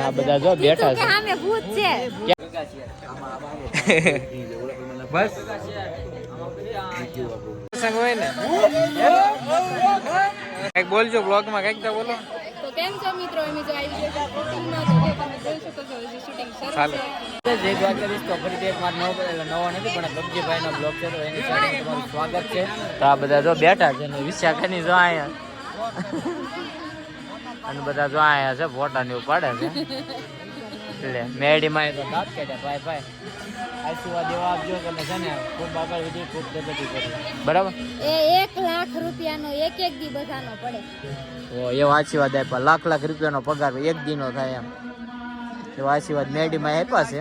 આ બધા જો બેઠા છે. સામે ભૂત છે. બસ. પ્રસંગ હોય ને કંઈક બોલજો બ્લોગમાં કંઈક તો બોલો. તો કેમ છો મિત્રો? અમે જો આવી ગયા શૂટિંગમાં તો જો તમે જોઈ શકો છો હજી શૂટિંગ શરૂ ચાલો. છે જય દ્વારકાધીશ. તો ફરીથી એક વાર નવો એટલે નવો નથી પણ ગબજીભાઈનો બ્લોગ છે તો એની સાથે તમારું સ્વાગત છે. તો આ બધા જો બેઠા છે ને વિશાખાની જો આયા અને બધા જો આયા છે ફોટા ને એવું પાડે છે. એટલે મેડીમાં માં તો દાંત કાઢ્યા ભાઈ ભાઈ આશીર્વાદ એવા આપજો તમે છે ને ખૂબ આગળ વધી ખૂબ પ્રગતિ કરી બરાબર? એ એક લાખ રૂપિયાનો એક એક દી બધાનો પડે. ઓ એવો આશીર્વાદ આપ્યા. લાખ લાખ રૂપિયાનો પગાર એક દીનો થાય એમ. એવો આશીર્વાદ મેડીમાં આપ્યા છે.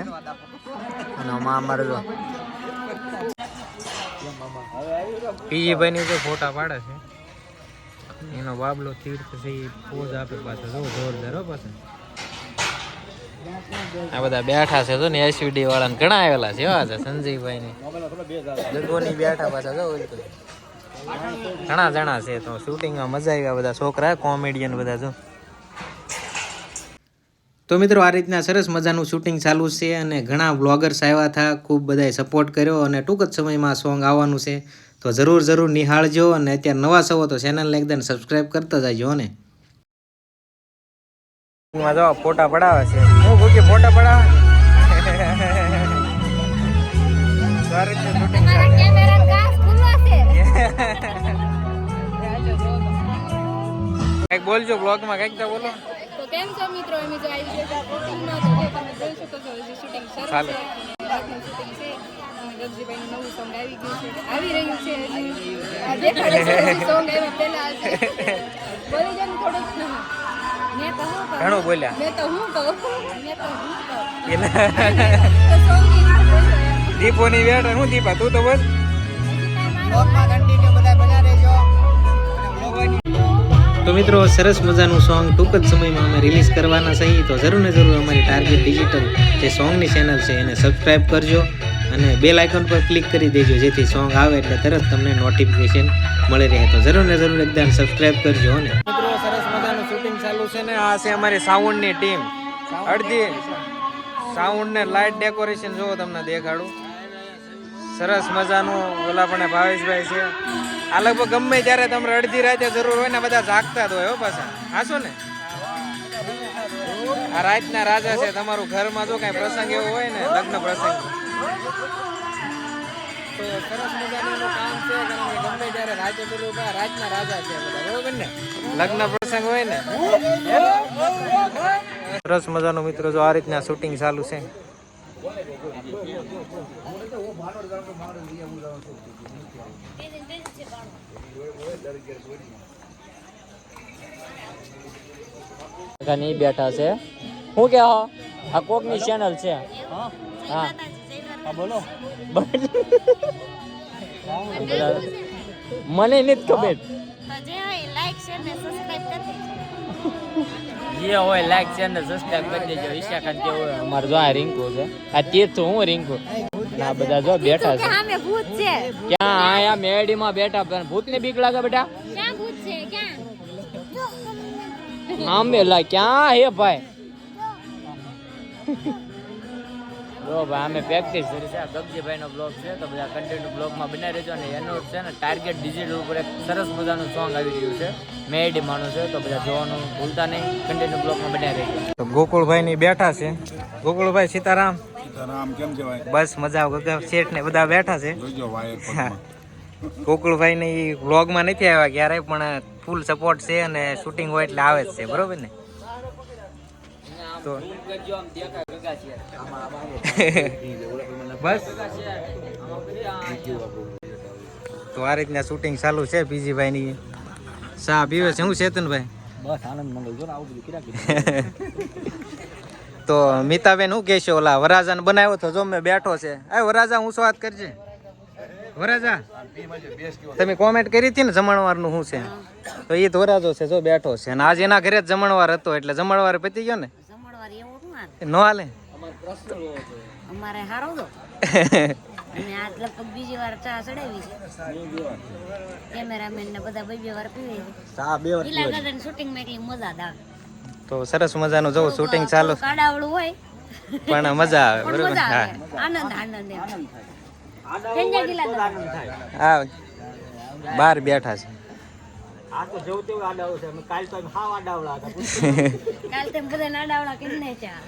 અને આમાં અમારે જો પીજીભાઈ ની જો ફોટા પાડે છે. એનો બાબલો તીર્થ છે એ આપે પાછો. જો જોરદાર હો પાછો. આ બધા બેઠા છે જો ને એસયુડી વાળા ઘણા આવેલા છે એવા છે સંજયભાઈ ની જગોની બેઠા પાછા જો. ઘણા જણા છે તો શૂટિંગમાં મજા આવી બધા છોકરા કોમેડિયન બધા જો. તો મિત્રો, આ રીતના સરસ મજાનું શૂટિંગ ચાલુ છે અને ઘણા બ્લોગર્સ આવ્યા હતા. ખૂબ બધાએ સપોર્ટ કર્યો અને ટૂંક જ સમયમાં સોંગ આવવાનું છે. તો જરૂર જરૂર નિહાળજો અને અત્યારે નવા સવો તો ચેનલને એકદમ સબસ્ક્રાઇબ કરતા જજો ને. જો ફોટા પડાવે છે. હું ભૂકી ફોટા પડાવે? તમારા કેમેરા કાચ ખુલ્લા છે. કંઈક બોલજો બ્લોગમાં કંઈક તો બોલો. તો કેમ છો મિત્રો? અમે જો આવી ગયા શૂટિંગમાં તો તમે જોઈ શકો છો શૂટિંગ શરૂ છે શૂટિંગ છે. નવું સોંગ આવી ગયું છે. આવી રહ્યું છે આ દેખાડે છે સોંગ આવ્યા પહેલા બોલી જાવ થોડુંક. મેં તો હું ઘણું બોલ્યા. મેં તો હું કહું. મેં તો હું કહું. એટલે તો સોંગની રીતે બોલો એમ. દીપોની વેટ હું દીપા તું તો રહેજો તો મિત્રો સરસ મજાનું સોંગ ટૂંક જ સમયમાં અમે રિલીઝ કરવાના છીએ. તો જરૂર ને જરૂર અમારી ટાર્ગેટ ડિજિટલ જે સોંગની ચેનલ છે એને સબસ્ક્રાઈબ કરજો. અને બેલ આઇકોન પર ક્લિક કરી દેજો, જેથી સોંગ આવે એટલે તરત તમને નોટિફિકેશન મળી રહે. તો જરૂર ને જરૂર એકદમ સબસ્ક્રાઇબ કરજો ને મિત્રો, સરસ મજાનું શૂટિંગ ચાલુ છે ને. આ છે અમારી સાઉન્ડની ટીમ અડધી સાઉન્ડ ને લાઇટ ડેકોરેશન જોવો તમને દેખાડું. સરસ મજાનું ઓલા પણ ભાવેશભાઈ છે. આ લગભગ ગમે ત્યારે તમને અડધી રાતે જરૂર હોય ને બધા જાગતા જ હોય હો પાછા. હાશો ને? આ રાતના રાજા છે, તમારું ઘરમાં જો કઈ પ્રસંગ એવો હોય ને, લગ્ન પ્રસંગ. તો સરસ મજાનું કામ છે કારણ કે ગમે ત્યારે રાતે પેલું કા રાજા છે બધા બરોબર ને? લગ્ન પ્રસંગ હોય ને? સરસ મજાનું મિત્રો જો આ રીતના શૂટિંગ ચાલુ છે. નહીં બેઠા છે. શું કે હો આ કોકની ચેનલ છે? હા. બોલો. મને નથી ખબર. જે હોય લાઈક છે ને સબસ્ક્રાઇબ કરી દેજો. ઈશા ખાન કેવો હોય અમારે જો આ રિંકુ છે. આ તો હું રિંકુ આ બધા જો બેઠા છે. સામે ભૂત છે? ક્યાં? આયા મેડીમાં બેઠા પણ ભૂતને બીક લાગે બેટા? ક્યાં ભૂત છે? ક્યાં? આમે લા ક્યાં હે ભાઈ? જો ભાઈ અમે પ્રેક્ટિસ કરી છે. આ ગગજીભાઈનો બ્લોગ છે તો બધા કન્ટેન્ટ બ્લોગમાં બનાવી રહેજો. અને એનું છે ને ટાર્ગેટ ડિજિટલ ઉપર એક સરસ મજાનું સોંગ આવી રહ્યું છે. મેડ માનું છે તો બધા જોવાનું ભૂલતા નહીં. કન્ટેન્ટ બ્લોગમાં બનાવી રહેજો. તો ગોકુળભાઈ ની બેઠા છે. ગોકુળભાઈ સીતારામ. રામ કેમ છે ભાઈ? બસ મજા ગગા શેઠ ને બધા બેઠા છે. વાયર હા. ગોકુળભાઈ ને બ્લોગમાં નથી આવ્યા ક્યારેય પણ ફૂલ સપોર્ટ છે અને શૂટિંગ હોય એટલે આવે જ છે. બરોબર ને? તો. બસ. તો આ રીતના શૂટિંગ ચાલુ છે પીજીભાઈ ની ચા પીવે છે? હું ચેતનભાઈ? બસ આનંદ મંગલ જો આવું બધું તો મિતાબેન શું કહેશો? ઓલા વરાજાને બનાવ્યો તો જો મેં બેઠો છે. આ વરાજા હું શું વાત કરજે? વરાજા તમે કોમેન્ટ કરી હતી ને જમણવારનું શું છે? તો એ તો વરાજો છે જો બેઠો છે. અને આજ એના ઘરે જ જમણવાર હતો એટલે જમણવાર પતી ગયો ને જમણવાર એવું શું હાલ? ન હાલે? અમારે હારો દો અને આજ લગભગ બીજી વાર ચા ચડાવી છે. કેમેરામેન ને બધા બે બે વાર પીવે છે. ચા બે ઈલા દાદા શૂટિંગમાં એટલી મજા આવે. તો સરસ મજાનું જો શૂટિંગ ચાલુ. કાડાવળું હોય. પણ મજા આવે બરોબર? હા. આનંદ આનંદ આનંદ થાય. હા. બહાર બેઠા છે. આ તો જેવું તેવું આડાવું છે. અમે કાલ તો અમે હાવ આડાવડા હતા. કાલ તેમ બધા નાડાવડા કેમને ચા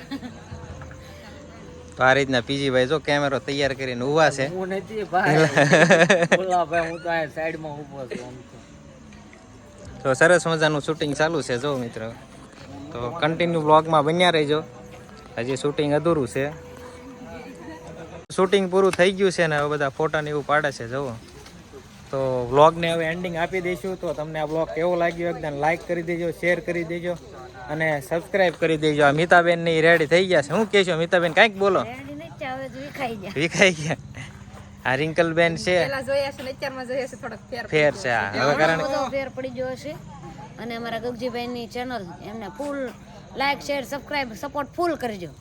તો આ રીતના પીજીભાઈ જો કેમેરો તૈયાર કરીને ઊભા છે. હું નથી ભાઈ. બોલા ભાઈ હું તો આ સાઈડમાં ઊભો છું તો. તો સરસ મજાનું શૂટિંગ ચાલુ છે જો મિત્રો. તો કન્ટિન્યુ બ્લોગમાં બન્યા રહેજો. હજી શૂટિંગ અધૂરું છે. શૂટિંગ પૂરું થઈ ગયું છે ને હવે બધા ફોટા ને એવું પાડે છે જુઓ. તો વ્લોગને હવે એન્ડિંગ આપી દઈશું. તો તમને આ બ્લોગ કેવો લાગ્યો એકદમ લાઇક કરી દેજો શેર કરી દેજો અને સબસ્ક્રાઇબ કરી દેજો. આ મિતાબેનની રેડી થઈ ગયા છે. શું કહેશો મિતાબેન? કાંઈક બોલો. વિખાઈ ગયા. આ રિંકલબેન છે. ફેર ફેર છે આ હવે કારણ ફેર પડી ગયો છે. અને અમારા ગગજીભાઈની ચેનલ એમને full like share subscribe support full કરજો.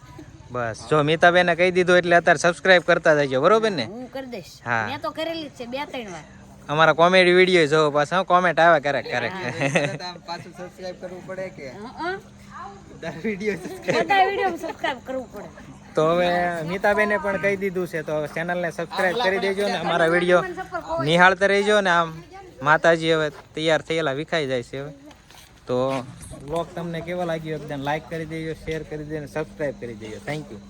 બસ. જો મિતાબેને કહી દીધું એટલે અત્યારે સબસ્ક્રાઇબ કરતા જજો. બરોબર ને? હું કરી દઈશ. હા. મેં તો કરેલી જ છે બે ત્રણ વાર. અમારા કોમેડી વીડિયો જોવો પાછા કોમેન્ટ આવે ક્યારેક ક્યારેક. પાછું સબસ્ક્રાઇબ કરવું પડે કે? હં? દર વીડિયો બધા વીડિયો સબસ્ક્રાઇબ કરવું પડે. તો હવે મિતાબેને પણ કહી દીધું છે તો ચેનલને સબસ્ક્રાઇબ કરી દેજો ને અમારા વીડિયો નિહાળતા રહેજો ને આમ. માતાજી હવે તૈયાર થયેલા વિખાઈ જાય છે હવે. તો બ્લોગ તમને કેવો લાગ્યો? એકદમ લાઈક કરી દેજો શેર કરી દેજો સબસ્ક્રાઇબ કરી દેજો. Thank you